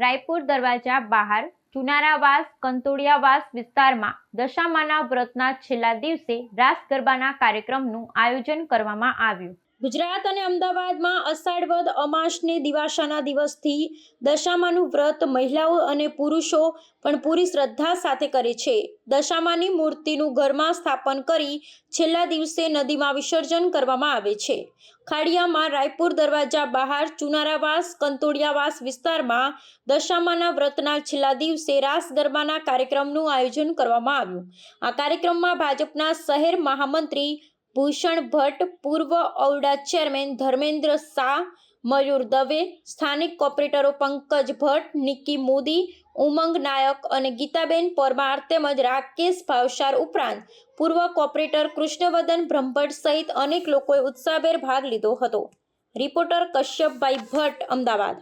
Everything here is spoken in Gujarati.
રાયપુર દરવાજા બહાર ચુનારાવાસ કંતોડિયાવાસ વિસ્તારમાં દશામાના વ્રતના છેલ્લા દિવસે રાસ ગરબાના કાર્યક્રમનું આયોજન કરવામાં આવ્યું. ગુજરાત અને અમદાવાદમાં અષાઢવદ અમાસને દિવાસાના દિવસથી દશામાનું વ્રત મહિલાઓ અને પુરુષો પણ પૂરી શ્રદ્ધા સાથે કરે છે. દશામાની મૂર્તિનું ઘરમાં સ્થાપન કરી છેલ્લા દિવસે નદીમાં વિસર્જન કરવામાં આવે છે. ખાડિયામાં રાયપુર દરવાજા બહાર ચુનારાવાસ, કંતોડિયાવાસ વિસ્તારમાં દશામાના વ્રતના છેલ્લા દિવસે રાસ ગરબાના કાર્યક્રમનું આયોજન કરવામાં આવ્યું. આ કાર્યક્રમમાં ભાજપના શહેર મહામંત્રી ભૂષણ ભટ્ટ, પૂર્વ ઔડા ચેરમેન ધર્મેન્દ્ર શાહ, મયુર દવે, સ્થાનિક કોર્પોરેટરો પંકજ ભટ્ટ નિકી મોદી, ઉમંગ નાયક અને ગીતાબેન પરમાર તેમજ રાકેશ ભાવસાર ઉપરાંત પૂર્વ કોર્પોરેટર કૃષ્ણવદન બ્રહ્મભટ્ટ સહિત અનેક લોકોએ ઉત્સાહભેર ભાગ લીધો હતો. રિપોર્ટર કશ્યપભાઈ ભટ્ટ, અમદાવાદ.